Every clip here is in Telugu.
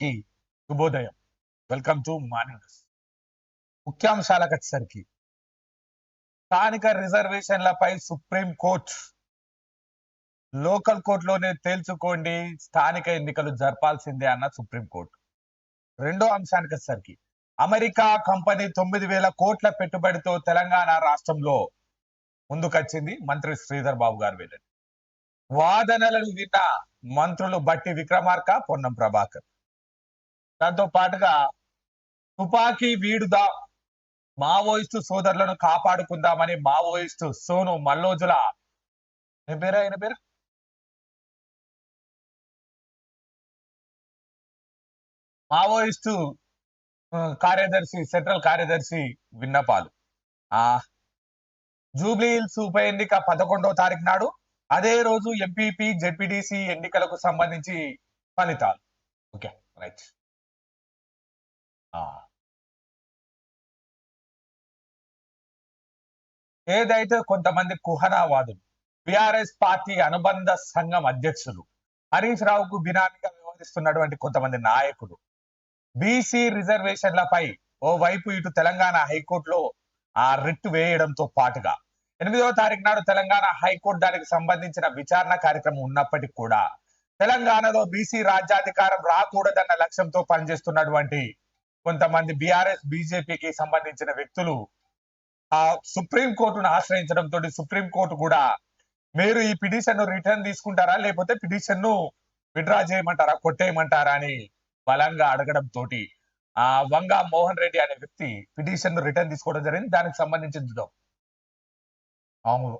కి శుభోదయం. Welcome to morning news. ముఖ్యాంశాలకు వచ్చేసరికి స్థానిక రిజర్వేషన్లపై సుప్రీం కోర్టు లోకల్ కోర్టులోనే తేల్చుకోండి స్థానిక ఎన్నికలు జరపాల్సిందే అన్న సుప్రీం కోర్టు. రెండో అంశానికి వచ్చేసరికి అమెరికా కంపెనీ తొమ్మిది వేల కోట్ల పెట్టుబడితో తెలంగాణ రాష్ట్రంలో ముందుకొచ్చింది మంత్రి శ్రీధర్ బాబు గారు వెళ్ళండి వాదనలను విన్న మంత్రులు బట్టి విక్రమార్క పొన్నం ప్రభాకర్. దాంతో పాటుగా తుపాకీ వీడుదా? మావోయిస్టు సోదరులను కాపాడుకుందామని మావోయిస్టు సోను మల్లోజుల. ఏం పేరు ఆయన పేరు? మావోయిస్టు కార్యదర్శి సెంట్రల్ కార్యదర్శి విన్నపాలు. ఆ జూబ్లీ హిల్స్ ఉప ఎన్నిక పదకొండవ తారీఖు నాడు అదే రోజు ఎంపీపీ జెడ్పీటీసీ ఎన్నికలకు సంబంధించి ఫలితాలు. Okay right. ఏదైతే కొంతమంది కుహనావాదులు బిఆర్ఎస్ పార్టీ అనుబంధ సంఘం అధ్యక్షులు హరీష్ రావుకు బినామీగా వ్యవహరిస్తున్నటువంటి కొంతమంది నాయకులు బీసీ రిజర్వేషన్లపై ఓవైపు ఇటు తెలంగాణ హైకోర్టులో ఆ రిట్ వేయడంతో పాటుగా ఎనిమిదవ తారీఖు నాడు తెలంగాణ హైకోర్టు దానికి సంబంధించిన విచారణ కార్యక్రమం ఉన్నప్పటికీ కూడా తెలంగాణలో బీసీ రాజ్యాధికారం రాకూడదన్న లక్ష్యంతో పనిచేస్తున్నటువంటి కొంతమంది బీఆర్ఎస్ బీజేపీకి సంబంధించిన వ్యక్తులు ఆ సుప్రీంకోర్టును ఆశ్రయించడంతో సుప్రీం కోర్టు కూడా మీరు ఈ పిటిషన్ను రిటర్న్ తీసుకుంటారా? లేకపోతే పిటిషన్ను విడ్రా చేయమంటారా? కొట్టేయమంటారా? అని బలంగా అడగడం తోటి ఆ వంగ మోహన్ రెడ్డి అనే వ్యక్తి పిటిషన్ను రిటర్న్ తీసుకోవడం జరిగింది. దానికి సంబంధించి చూద్దాం. అవును.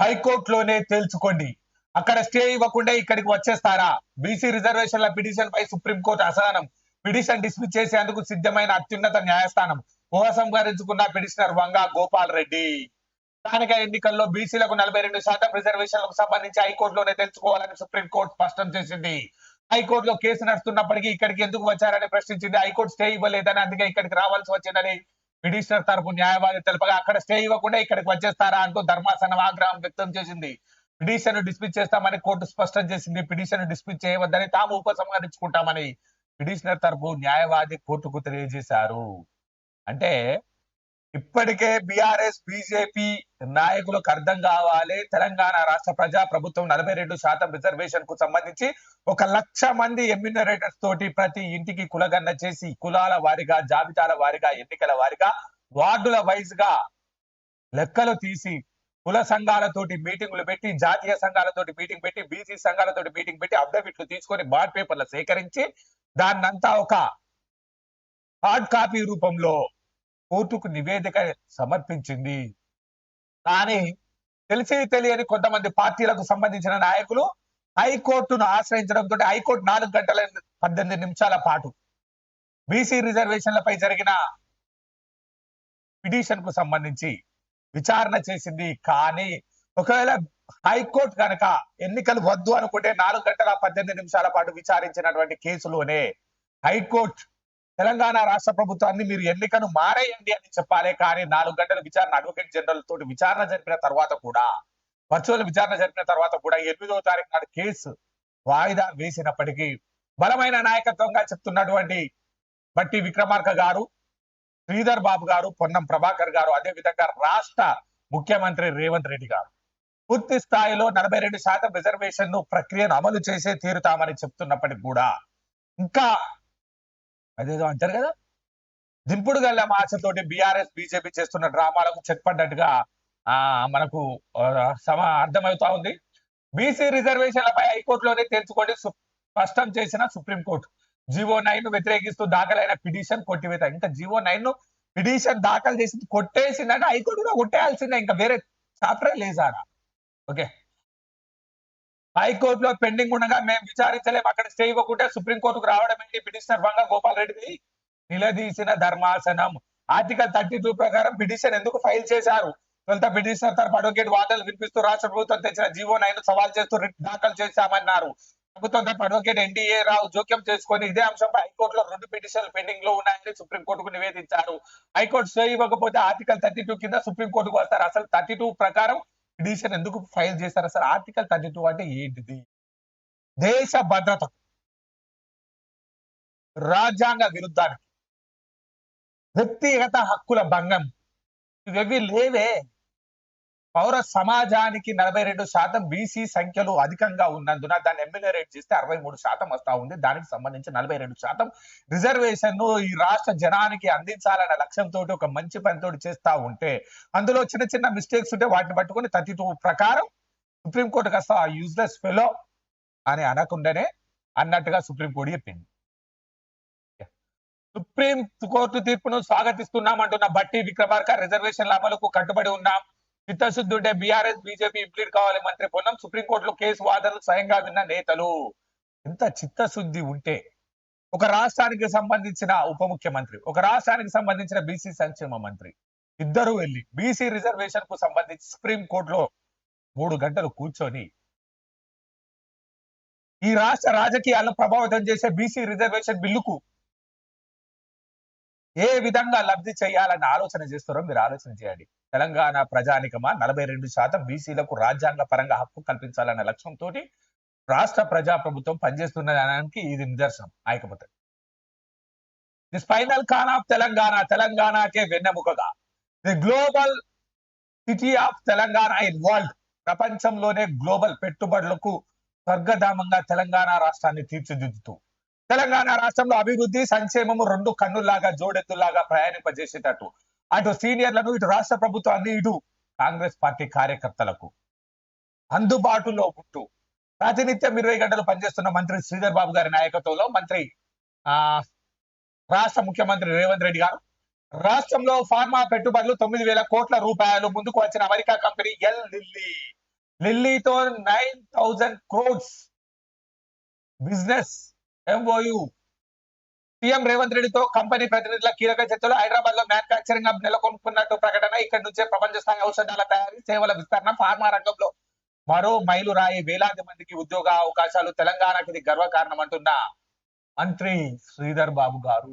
హైకోర్టులోనే తేల్చుకోండి. అక్కడ స్టే ఇవ్వకుండా ఇక్కడికి వచ్చేస్తారా? బీసీ రిజర్వేషన్ల పిటిషన్ పై సుప్రీంకోర్టు అసహనం. పిటిషన్ డిస్మిస్ చేసేందుకు సిద్ధమైన అత్యున్నత న్యాయస్థానం ఉపసంహరించుకున్న పిటిషనర్ వంగ గోపాల్ రెడ్డి. స్థానిక ఎన్నికల్లో బీసీలకు నలభై రెండు శాతం రిజర్వేషన్లకు సంబంధించి హైకోర్టులోనే తెలుసుకోవాలని సుప్రీంకోర్టు స్పష్టం చేసింది. హైకోర్టులో కేసు నడుస్తున్నప్పటికీ ఇక్కడికి ఎందుకు వచ్చారని ప్రశ్నించింది. హైకోర్టు స్టే ఇవ్వలేదని అందుకే ఇక్కడికి రావాల్సి వచ్చిందని పిటిషనర్ తరపు న్యాయవాది తెలుపగా అక్కడ స్టే ఇవ్వకుండా ఇక్కడికి వచ్చేస్తారా అంటూ ధర్మాసనం ఆగ్రహం వ్యక్తం చేసింది. పిటిషన్ డిస్మిస్ చేస్తామని కోర్టు స్పష్టం చేసింది. పిటిషన్ డిస్మిస్ చేయవద్దని తాము ఉపసంహరించుకుంటామని పిటిషనర్ తరపు న్యాయవాది కోర్టుకు తెలియజేశారు అంటే ఇప్పటికే బీఆర్ఎస్ బీజేపీ నాయకులకు అర్థం కావాలి. తెలంగాణ రాష్ట్ర ప్రజా ప్రభుత్వం నలభై రెండు శాతం రిజర్వేషన్కు సంబంధించి ఒక లక్ష మంది ఎమ్యూనరేటర్స్ తోటి ప్రతి ఇంటికి కులగన్న చేసి కులాల వారిగా జాబితాల వారిగా ఎన్నికల వారిగా వార్డుల వైజ్గా లెక్కలు తీసి కుల సంఘాలతోటి మీటింగులు పెట్టి జాతీయ సంఘాలతోటి మీటింగ్ పెట్టి బీసీ సంఘాలతోటి మీటింగ్ పెట్టి అఫిడవిట్లు తీసుకొని బార్ పేపర్లు సేకరించి దాన్నంతా ఒక హార్డ్ కాపీ రూపంలో కోర్టుకు నివేదిక సమర్పించింది. కానీ తెలిసి తెలియని కొంతమంది పార్టీలకు సంబంధించిన నాయకులు హైకోర్టును ఆశ్రయించడంతో హైకోర్టు నాలుగు గంటల పద్దెనిమిది నిమిషాల పాటు బీసీ రిజర్వేషన్లపై జరిగిన పిటిషన్కు సంబంధించి విచారణ చేసింది. కానీ ఒకవేళ హైకోర్టు కనుక ఎన్నికలు వద్దు అనుకుంటే నాలుగు గంటల పద్దెనిమిది నిమిషాల పాటు విచారించినటువంటి కేసులోనే హైకోర్టు తెలంగాణ రాష్ట్ర ప్రభుత్వాన్ని మీరు ఎన్నికను మారేయండి అని చెప్పాలి కానీ నాలుగు గంటల విచారణ అడ్వకేట్ జనరల్ తోటి విచారణ జరిపిన తర్వాత కూడా వర్చువల్ విచారణ జరిపిన తర్వాత కూడా ఎనిమిదవ తారీఖు నాడు కేసు వాయిదా వేసినప్పటికీ బలమైన నాయకత్వంగా చెప్తున్నటువంటి బట్టి విక్రమార్క గారు శ్రీధర్ బాబు గారు పొన్నం ప్రభాకర్ గారు అదే విధంగా రాష్ట్ర ముఖ్యమంత్రి రేవంత్ రెడ్డి గారు. పూర్తి స్థాయిలో నలభై రెండు శాతం రిజర్వేషన్ ప్రక్రియను అమలు చేసే తీరుతామని చెప్తున్నప్పటికి కూడా ఇంకా అదేదో అంటారు కదా? దింపుడు గల్ల ఆశతోటి బీఆర్ఎస్ బీజేపీ చేస్తున్న డ్రామాలకు చెక్ పడ్డట్టుగా ఆ మనకు ఆ, సమ అర్థమవుతా ఉంది. బీసీ రిజర్వేషన్లపై హైకోర్టులోనే తేల్చుకోండి స్పష్టం చేసిన సుప్రీంకోర్టు. జీవో నైన్ను వ్యతిరేకిస్తూ దాఖలైన పిటిషన్ కొట్టివేత. ఇంకా జీవో నైన్ను పిటిషన్ దాఖలు చేసి కొట్టేసిందంటే హైకోర్టు కూడా కొట్టేయాల్సిందే. ఇంకా వేరే చాప్టర్ లేదారా ఓకే. హైకోర్టులో పెండింగ్ ఉండగా మేము విచారించలేము అక్కడ స్టే ఇవ్వకుంటే సుప్రీంకోర్టుకు రావడం ఏంటి? పిటిషనర్ వంగ గోపాల్ రెడ్డిది నిలదీసిన ధర్మాసనం. ఆర్టికల్ థర్టీ టూ ప్రకారం పిటిషన్ ఎందుకు ఫైల్ చేశారు? తొలుత పిటిషనర్ తరపు అడ్వకేట్ వాదనలు వినిపిస్తూ రాష్ట్ర ప్రభుత్వం తెచ్చిన జీవో నైన్ సవాల్ చేస్తూ రిట్ దాఖలు చేశామన్నారు. ప్రభుత్వం తరపు అడ్వకేట్ ఎన్డీఏ రావు జోక్యం చేసుకొని ఇదే అంశంపై హైకోర్టులో రెండు పిటిషన్లు పెండింగ్లో ఉన్నాయని సుప్రీంకోర్టుకు నివేదించారు. హైకోర్టు స్టే ఇవ్వకపోతే ఆర్టికల్ థర్టీ టూ కింద సుప్రీంకోర్టుకు వస్తారు. అసలు థర్టీ టూ ప్రకారం పిటిషన్ ఎందుకు ఫైల్ చేశారు? సార్ ఆర్టికల్ థర్టీ టూ అంటే ఏంటిది? దేశ భద్రత. రాజ్యాంగ విరుద్ధానికి. వ్యక్తిగత హక్కుల భంగం. ఇవేవి లేవే. పౌర సమాజానికి నలభై రెండు శాతం బీసీ సంఖ్యలు అధికంగా ఉన్నందున దాన్ని ఎమ్మెల్యేట్ చేస్తే అరవై మూడు శాతం వస్తా ఉంది. దానికి సంబంధించి నలభై రెండు శాతం రిజర్వేషన్ను ఈ రాష్ట్ర జనానికి అందించాలన్న లక్ష్యంతో ఒక మంచి పనితోటి చేస్తా ఉంటే అందులో చిన్న చిన్న మిస్టేక్స్ ఉంటే వాటిని పట్టుకొని థర్టీ టూ ప్రకారం సుప్రీంకోర్టు కాస్త యూజ్లెస్ ఫెలో అని అనకుండానే అన్నట్టుగా సుప్రీంకోర్టు చెప్పింది. సుప్రీం కోర్టు తీర్పును స్వాగతిస్తున్నామంటున్న బట్టి విక్రమార్క రిజర్వేషన్ల అమలుకు కట్టుబడి ఉన్నాం. చిత్తశుద్ధి ఉంటే బీఆర్ఎస్ బీజేపీ ఇంప్లీట్ కావాలి మంత్రి పొన్నం. సుప్రీంకోర్టులో కేసు వాదనలు స్వయంగా విన్న నేతలు. ఎంత చిత్తశుద్ధి ఉంటే ఒక రాష్ట్రానికి సంబంధించిన ఉప ముఖ్యమంత్రి ఒక రాష్ట్రానికి సంబంధించిన బీసీ సంక్షేమ మంత్రి ఇద్దరు వెళ్ళి బీసీ రిజర్వేషన్కు సంబంధించి సుప్రీం కోర్టులో మూడు గంటలు కూర్చొని ఈ రాష్ట్ర రాజకీయాలను ప్రభావితం చేసే బీసీ రిజర్వేషన్ బిల్లుకు ఏ విధంగా లబ్ధి చేయాలని ఆలోచన చేస్తారో మీరు ఆలోచన చేయండి. తెలంగాణ ప్రజానికమా? నలభై రెండు శాతం బీసీలకు రాజ్యాంగ పరంగా హక్కు కల్పించాలన్న లక్ష్యంతో రాష్ట్ర ప్రజా ప్రభుత్వం పనిచేస్తున్నదానికి ఇది నిదర్శనం ఆయకపోతే ది స్పైనల్ ఖాన్ ఆఫ్ తెలంగాణ తెలంగాణకే వెన్నెముకగా. The global city of Telangana in world ప్రపంచంలోనే గ్లోబల్ పెట్టుబడులకు స్వర్గధామంగా తెలంగాణ రాష్ట్రాన్ని తీర్చిదిద్దుతూ. తెలంగాణ రాష్ట్రంలో అభివృద్ధి సంక్షేమము రెండు కన్నుల్లాగా జోడెత్తులాగా ప్రయాణింపజేసేటట్టు. అటు సీనియర్లను ఇటు రాష్ట్ర ప్రభుత్వాన్ని ఇటు కాంగ్రెస్ పార్టీ కార్యకర్తలకు అందుబాటులో ఉంటూ ప్రాతినిత్యం ఇరవై గంటలు పనిచేస్తున్న మంత్రి శ్రీధర్ బాబు గారి నాయకత్వంలో మంత్రి ఆ రాష్ట్ర ముఖ్యమంత్రి రేవంత్ రెడ్డి గారు రాష్ట్రంలో ఫార్మా పెట్టుబడులు తొమ్మిది వేల కోట్ల రూపాయలు ముందుకు వచ్చిన America company Eli Lilly. లిల్లీతో nine thousand crores business MOU CM Revanth రెడ్డితో కంపెనీ ప్రతినిధుల కీలక చర్చలు హైదరాబాద్లో మ్యానుఫాక్చరింగ్ హబ్ నెలకొనుకున్నట్టు ప్రకటన. ఇక్కడ నుంచే ప్రపంచ స్థాయి ఔషధాల తయారీ సేవల విస్తరణ ఫార్మా రంగంలో మరో మైలు రాయి వేలాది మందికి ఉద్యోగ అవకాశాలు తెలంగాణకి ఇది గర్వకారణం అంటున్న మంత్రి శ్రీధర్ బాబు గారు.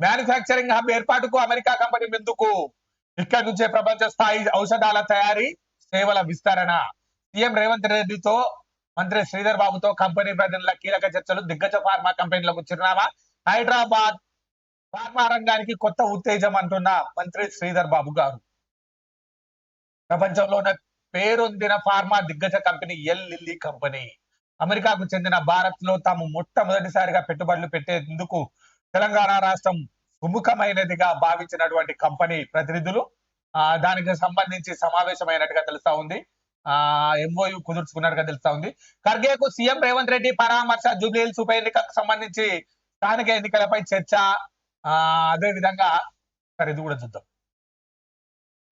మ్యానుఫ్యాక్చరింగ్ హబ్ ఏర్పాటుకు అమెరికా కంపెనీ ఎందుకు ఇక్కడ నుంచే ప్రపంచ స్థాయి ఔషధాల తయారీ సేవల విస్తరణ. సీఎం రేవంత్ రెడ్డితో మంత్రి శ్రీధర్ బాబుతో కంపెనీ ప్రతినిధుల కీలక చర్చలు దిగ్గజ ఫార్మా కంపెనీలకు చిరునామా హైదరాబాద్ ఫార్మా రంగానికి కొత్త ఉత్తేజం అంటున్న మంత్రి శ్రీధర్ బాబు గారు. ప్రపంచంలోనే పేరొందిన ఫార్మా దిగ్గజ కంపెనీ ఎల్ లిల్లీ కంపెనీ. అమెరికాకు చెందిన భారత్లో తాము మొట్టమొదటిసారిగా పెట్టుబడులు పెట్టేందుకు తెలంగాణ రాష్ట్రం సుముఖమైనదిగా భావించినటువంటి కంపెనీ ప్రతినిధులు. ఆ దానికి సంబంధించి సమావేశమైనట్టుగా తెలుస్తా ఉంది. ఎంఓయు కుదుర్చుకున్నట్టుగా తెలుస్తా ఉంది. ఖర్గేకు సీఎం రేవంత్ రెడ్డి పరామర్శ జూబ్లీహిల్స్ ఉప ఎన్నికకు సంబంధించి స్థానిక ఎన్నికలపై చర్చ. ఆ అదే విధంగా సరే ఇది కూడా చూద్దాం.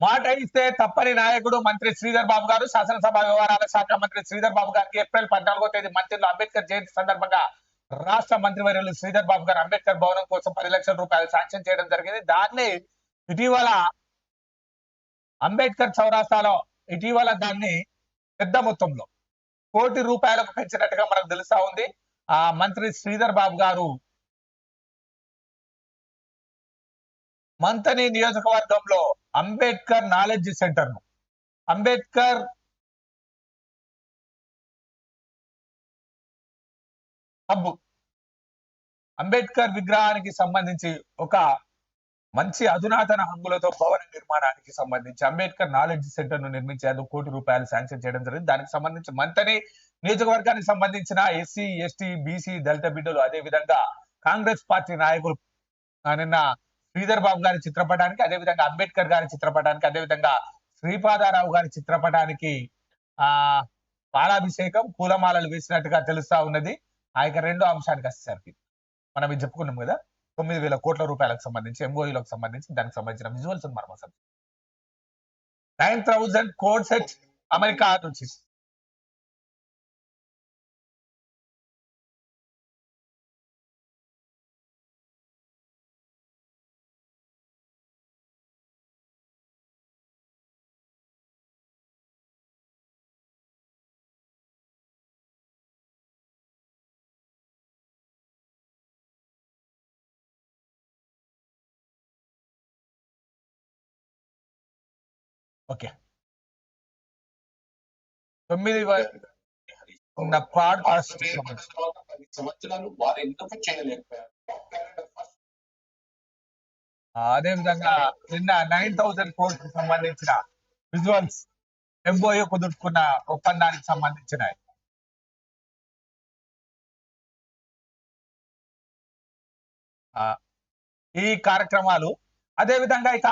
మాట ఇస్తే తప్పని నాయకుడు మంత్రి శ్రీధర్ బాబు గారు శాసనసభ వ్యవహారాల శాఖ మంత్రి శ్రీధర్ బాబు గారికి ఏప్రిల్ పద్నాలుగో తేదీ మంత్రులు అంబేద్కర్ జయంతి సందర్భంగా రాష్ట్ర మంత్రివర్యులు శ్రీధర్ బాబు గారు అంబేద్కర్ భవనం కోసం పది లక్షల రూపాయలు శాంక్షన్ చేయడం జరిగింది. దాన్ని ఇటీవల అంబేద్కర్ చౌరాస్తాలో ఇటీవల దాన్ని పెద్ద మొత్తంలో కోటి రూపాయలకు పెంచినట్టుగా మనకు తెలుస్తా ఉంది. ఆ మంత్రి శ్రీధర్ బాబు గారు మంతని నియోజకవర్గంలో అంబేద్కర్ నాలెడ్జ్ సెంటర్ను అంబేద్కర్ హబ్ అంబేద్కర్ విగ్రహానికి సంబంధించి ఒక మంచి అధునాతన హంగులతో భవన నిర్మాణానికి సంబంధించి అంబేద్కర్ నాలెడ్జ్ సెంటర్ను నిర్మించేందుకు కోటి రూపాయలు శాంక్షన్ చేయడం జరిగింది. దానికి సంబంధించి మంతని నియోజకవర్గానికి సంబంధించిన ఎస్సీ ఎస్టీ బీసీ దళిత బిడ్డలు అదే విధంగా కాంగ్రెస్ పార్టీ నాయకులు నిన్న శ్రీధర్ బాబు గారి చిత్రపటానికి అదే విధంగా అంబేద్కర్ గారి చిత్రపటానికి అదే విధంగా శ్రీపాదారావు గారి చిత్రపటానికి ఆ పాలాభిషేకం పూలమాలలు వేసినట్టుగా తెలుస్తా ఉన్నది. ఆ యొక్క రెండో అంశానికి వచ్చేసరికి మనం ఇది చెప్పుకున్నాం కదా? తొమ్మిది వేల కోట్ల రూపాయలకు సంబంధించి ఎంఓఈలకు సంబంధించి దానికి సంబంధించిన విజువల్స్ మనం అసలు నైన్ థౌజండ్ కోడ్ సెట్ అమెరికా నుంచి. ఓకే. తొమ్మిది ఉన్న పది సంవత్సరాలు వారు ఎందుకు చేయలేకపోయారు. అదే విధంగా నిన్న నైన్ థౌసండ్ కోర్స్కి సంబంధించిన విజువల్స్ ఎంబోయో కుదుర్చుకున్న ఒప్పందానికి సంబంధించిన ఈ కార్యక్రమాలు అదే విధంగా ఇక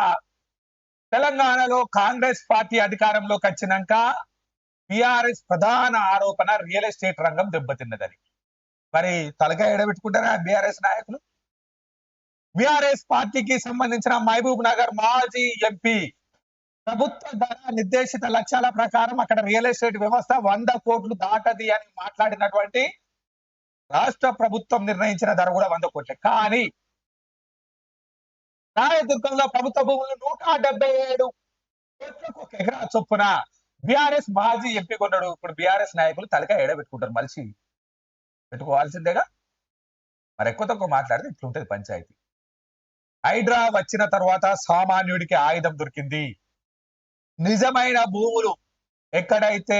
తెలంగాణలో కాంగ్రెస్ పార్టీ అధికారంలోకి వచ్చినాక బీఆర్ఎస్ ప్రధాన ఆరోపణ రియల్ ఎస్టేట్ రంగం దెబ్బతిన్నదని. మరి తలకాయ ఎడబెట్టుకుంటారా బీఆర్ఎస్ నాయకులు? బీఆర్ఎస్ పార్టీకి సంబంధించిన మహబూబ్ నగర్ మాజీ ఎంపీ ప్రభుత్వ ధర నిర్దేశిత లక్ష్యాల ప్రకారం అక్కడ రియల్ ఎస్టేట్ వ్యవస్థ వంద కోట్లు దాటది అని మాట్లాడినటువంటి రాష్ట్ర ప్రభుత్వం నిర్ణయించిన ధర కూడా వంద కోట్లే. కానీ రాయదుర్గంలో ప్రభుత్వ భూములు నూట డెబ్బై ఏడు ఒక ఎకరా చొప్పున బీఆర్ఎస్ మాజీ ఎంపీ కొన్నాడు. ఇప్పుడు బీఆర్ఎస్ నాయకులు తలకాయ ఎడబెట్టుకుంటారు మలిసి పెట్టుకోవాల్సిందేగా? మరి ఎక్కువ తక్కువ మాట్లాడితే ఇట్లుంటది పంచాయతీ. హైడ్రా వచ్చిన తర్వాత సామాన్యుడికి ఆయుధం దొరికింది. నిజమైన భూములు ఎక్కడైతే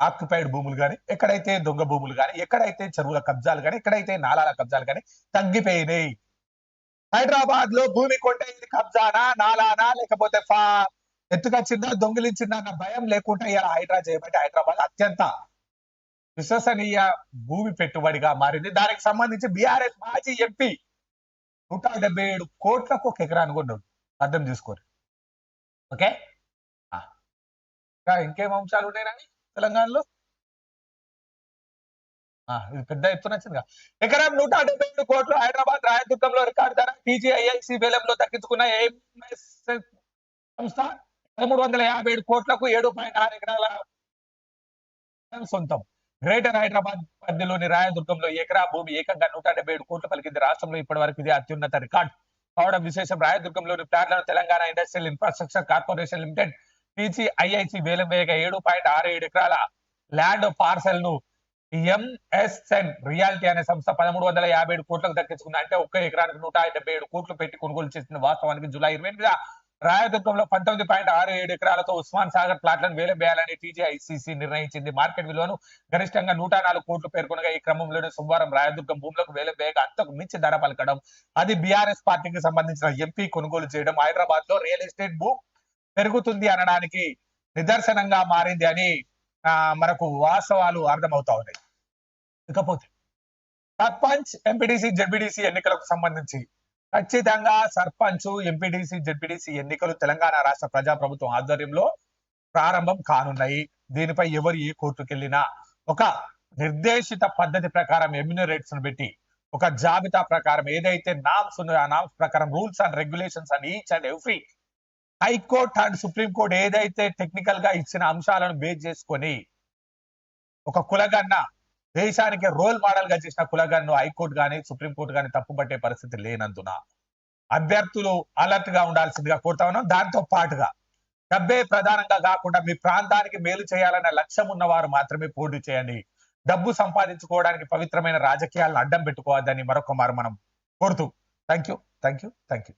ఆక్యుపైడ్ భూములు కానీ ఎక్కడైతే దొంగ భూములు కానీ ఎక్కడైతే చెరువుల కబ్జాలు కానీ ఎక్కడైతే నాలాల కబ్జాలు కానీ తగ్గిపోయినాయి. హైదరాబాద్లో భూమి కొంటే ఇది కబ్జానా నాలానా లేకపోతే ఫా ఎత్తుకొచ్చిందా దొంగిలించిందా అన్న భయం లేకుండా ఇలా హైడ్రా చేయబట్టి హైదరాబాద్ అత్యంత విశ్వసనీయ భూమి పెట్టుబడిగా మారింది. దానికి సంబంధించి బీఆర్ఎస్ మాజీ ఎంపీ నూట డెబ్బై ఏడు కోట్లకు ఒక ఎకరాన్ని కొన్నాడు అర్థం చేసుకోరు ఓకే? ఆ. ఇంకా ఇంకేం అంశాలు ఉన్నాయి తెలంగాణలో? పెద్ద ఎత్తున వచ్చిందిగా ఎకరం నూట డెబ్బై ఏడు కోట్లు హైదరాబాద్ రాయదుర్గంలో రికార్డు ధర టీజీఐఐసి వేలంలో తగ్గించుకున్న ఏఎంఎస్ సంస్థ పదమూడు వందల యాభై ఏడు కోట్లకు ఏడు పాయింట్ ఆరు ఎకరాల సొంతం. గ్రేటర్ హైదరాబాద్ పరిధిలోని రాయదుర్గంలో ఎకరా భూమి ఏకంగా నూట డెబ్బై ఏడు కోట్లు పలికింది. రాష్ట్రంలో ఇప్పటి వరకు ఇది అత్యున్నత రికార్డు. కావడం విశేషం రాయదుర్గంలోని ప్లాట్లను Telangana industrial infrastructure corporation limited TGIIC వేలం వేయగా ఏడు పాయింట్ ఆరు ఏడు ఎకరాల ల్యాండ్ పార్సెల్ను ఎంఎస్ఎన్ రియాలిటీ అనే సంస్థ పదమూడు వందల యాభై ఏడు కోట్లకు దక్కించుకుంది. అంటే ఒక్క ఎకరానికి నూట డెబ్బై ఏడు కోట్లు పెట్టి కొనుగోలు చేసిన వాస్తవానికి జూలై ఇరవై ఎనిమిది రాయదుర్గంలో పంతొమ్మిది పాయింట్ ఆరు ఏడు ఎకరాలతో ఉస్మాన్ సాగర్ ప్లాట్లను వేలం వేయాలని టీజీఐసీసీ నిర్ణయించింది. మార్కెట్ విలువను గరిష్టంగా నూట నాలుగు కోట్లు పేర్కొనగా ఈ క్రమంలోనే సోమవారం రాయదుర్గం భూములకు వేలం వేయగా అంతకు మించి ధర పలకడం అది బీఆర్ఎస్ పార్టీకి సంబంధించిన ఎంపీ కొనుగోలు చేయడం హైదరాబాద్లో రియల్ ఎస్టేట్ భూ పెరుగుతుంది అనడానికి నిదర్శనంగా మారింది అని మనకు వాస్తవాలు అర్థమవుతా ఉన్నాయి. ఇకపోతే సర్పంచ్ ఎంపీడీసీ జెడ్పీడీసీ ఎన్నికలకు సంబంధించి ఖచ్చితంగా సర్పంచ్ ఎంపీడీసీ జెడ్పీడీసీ ఎన్నికలు తెలంగాణ రాష్ట్ర ప్రజాప్రభుత్వం ఆధ్వర్యంలో ప్రారంభం కానున్నాయి. దీనిపై ఎవరు ఏ కోర్టుకెళ్ళినా ఒక నిర్దేశిత పద్ధతి ప్రకారం ఎమ్యూనరేట్స్ను పెట్టి ఒక జాబితా ప్రకారం ఏదైతే నామ్స్ ఉన్నాయో ఆ నామ్స్ ప్రకారం rules and regulations and each and every high court and supreme court ఏదైతే టెక్నికల్గా ఇచ్చిన అంశాలను బేస్ చేసుకొని ఒక కులగన్న దేశానికి రోల్ మోడల్గా చేసిన కులగన్ను హైకోర్టు కానీ సుప్రీంకోర్టు కానీ తప్పుపట్టే పరిస్థితి లేనందున అభ్యర్థులు అలర్ట్గా ఉండాల్సిందిగా కోరుతా ఉన్నాం. దాంతో పాటుగా డబ్బే ప్రధానంగా కాకుండా మీ ప్రాంతానికి మేలు చేయాలన్న లక్ష్యం ఉన్నవారు మాత్రమే పోటీ చేయండి. డబ్బు సంపాదించుకోవడానికి పవిత్రమైన రాజకీయాలను అడ్డం పెట్టుకోవద్దని మరొక మారు మనం కోరుతూ. Thank you thank you thank you